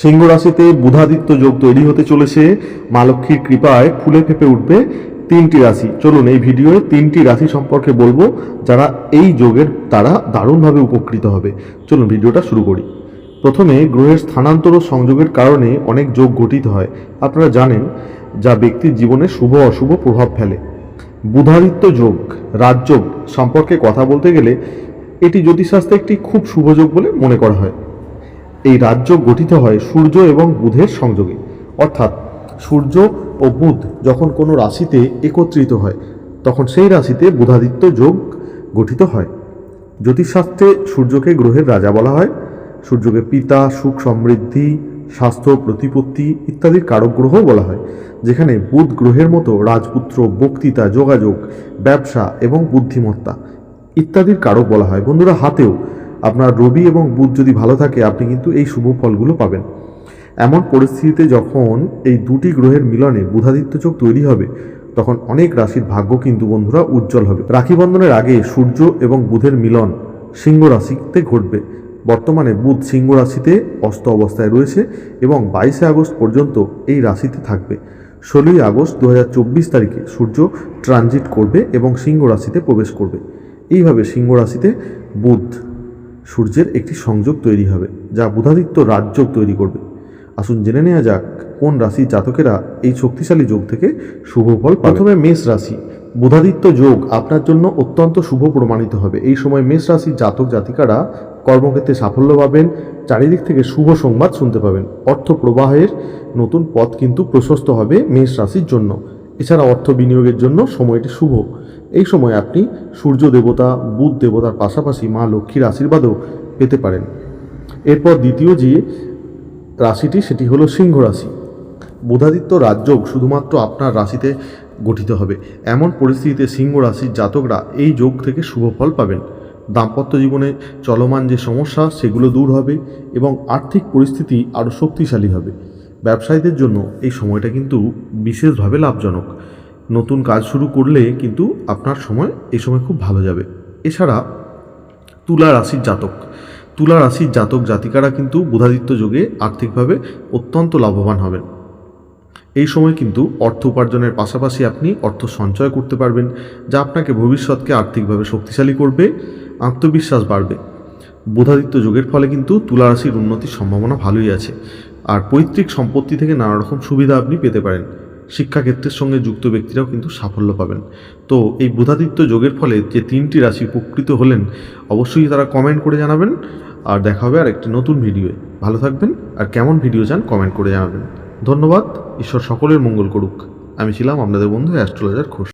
সিংহ রাশিতে বুধাদিত্য যোগ তৈরি হতে চলেছে। মা লক্ষ্মীর কৃপায় ফুলে ফেপে উঠবে তিনটি রাশি। চলুন এই ভিডিওয়ে তিনটি রাশি সম্পর্কে বলব, যারা এই যোগের দ্বারা দারুণভাবে উপকৃত হবে। চলুন ভিডিওটা শুরু করি। প্রথমে গ্রহের স্থানান্তর ও সংযোগের কারণে অনেক যোগ গঠিত হয়। আপনারা জানেন, যা ব্যক্তির জীবনে শুভ অশুভ প্রভাব ফেলে। বুধাদিত্য যোগ, রাজযোগ সম্পর্কে কথা বলতে গেলে এটি জ্যোতিষশাস্ত্রে একটি খুব শুভ যোগ বলে মনে করা হয়। এই রাজ্য গঠিত হয় সূর্য এবং বুধের সংযোগে। অর্থাৎ সূর্য ও বুধ যখন কোনো রাশিতে একত্রিত হয়, তখন সেই রাশিতে বুধাদিত্য যোগ গঠিত হয়। জ্যোতিষশাস্ত্রে সূর্যকে গ্রহের রাজা বলা হয়। সূর্যকে পিতা, সুখ সমৃদ্ধি, স্বাস্থ্য, প্রতিপত্তি ইত্যাদির কারক গ্রহ বলা হয়, যেখানে বুধ গ্রহের মতো রাজপুত্র, বক্তৃতা, যোগাযোগ, ব্যবসা এবং বুদ্ধিমত্তা ইত্যাদির কারক বলা হয়। বন্ধুরা, হাতেও আপনার রবি এবং বুধ যদি ভালো থাকে, আপনি কিন্তু এই শুভ ফলগুলো পাবেন। এমন পরিস্থিতিতে যখন এই দুটি গ্রহের মিলনে বুধাদিত্য যোগ তৈরি হবে, তখন অনেক রাশির ভাগ্য কিন্তু বন্ধুরা উজ্জ্বল হবে। রাখি বন্ধনের আগে সূর্য এবং বুধের মিলন সিংহ রাশিতে ঘটবে। বর্তমানে বুধ সিংহ রাশিতে অস্ত অবস্থায় রয়েছে এবং বাইশে আগস্ট পর্যন্ত এই রাশিতে থাকবে। ষোলোই আগস্ট দু হাজার চব্বিশ তারিখে সূর্য ট্রানজিট করবে এবং সিংহ রাশিতে প্রবেশ করবে। এইভাবে সিংহ রাশিতে বুধ সূর্যের একটি সংযোগ তৈরি হবে, যা বুধাদিত্য রাজযোগ তৈরি করবে। আসুন জেনে নেওয়া যাক, কোন রাশির জাতকেরা এই শক্তিশালী যোগ থেকে শুভ ফল প্রথমে মেষ রাশি। বুধাদিত্য যোগ আপনার জন্য অত্যন্ত শুভ প্রমাণিত হবে। এই সময় মেষ রাশির জাতক জাতিকারা কর্মক্ষেত্রে সাফল্য পাবেন, চারিদিক থেকে শুভ সংবাদ শুনতে পাবেন। অর্থ প্রবাহের নতুন পথ কিন্তু প্রশস্ত হবে মেষ রাশির জন্য। এছাড়া অর্থ বিনিয়োগের জন্য সময়টি শুভ। এই সময় আপনি সূর্য দেবতা, বুধ দেবতার পাশাপাশি মা লক্ষ্মীর আশীর্বাদও পেতে পারেন। এরপর দ্বিতীয় যে রাশিটি, সেটি হলো সিংহ রাশি। বুধাদিত্য রাজযোগ শুধুমাত্র আপনার রাশিতে গঠিত হবে। এমন পরিস্থিতিতে সিংহ রাশির জাতকরা এই যোগ থেকে শুভ ফল পাবেন। দাম্পত্য জীবনে চলমান যে সমস্যা, সেগুলো দূর হবে এবং আর্থিক পরিস্থিতি আরও শক্তিশালী হবে। ব্যবসায়ীদের জন্য এই সময়টা কিন্তু বিশেষভাবে লাভজনক। নতুন কাজ শুরু করলে কিন্তু আপনার সময় এই সময় খুব ভালো যাবে। এছাড়া তুলা রাশির জাতক। তুলা রাশির জাতক জাতিকারা কিন্তু বুধাদিত্য যোগে আর্থিকভাবে অত্যন্ত লাভবান হবেন। এই সময় কিন্তু অর্থ উপার্জনের পাশাপাশি আপনি অর্থ সঞ্চয় করতে পারবেন, যা আপনাকে ভবিষ্যৎকে আর্থিকভাবে শক্তিশালী করবে, আত্মবিশ্বাস বাড়বে। বুধাদিত্য যোগের ফলে কিন্তু তুলা রাশির উন্নতির সম্ভাবনা ভালোই আছে। আর পৈতৃক সম্পত্তি থেকে নানা রকম সুবিধা আপনি পেতে পারেন। শিক্ষাক্ষেত্রের সঙ্গে যুক্ত ব্যক্তিরাও কিন্তু সাফল্য পাবেন। তো এই বুধাদিত্য যোগের ফলে যে তিনটি রাশি উপকৃত হলেন, অবশ্যই তারা কমেন্ট করে জানাবেন। আর দেখা হবে আর একটি নতুন ভিডিওয়ে। ভালো থাকবেন আর কেমন ভিডিও চান কমেন্ট করে জানাবেন। ধন্যবাদ। ঈশ্বর সকলের মঙ্গল করুক। আমি ছিলাম আপনাদের বন্ধু অ্যাস্ট্রোলজার ঘোষ।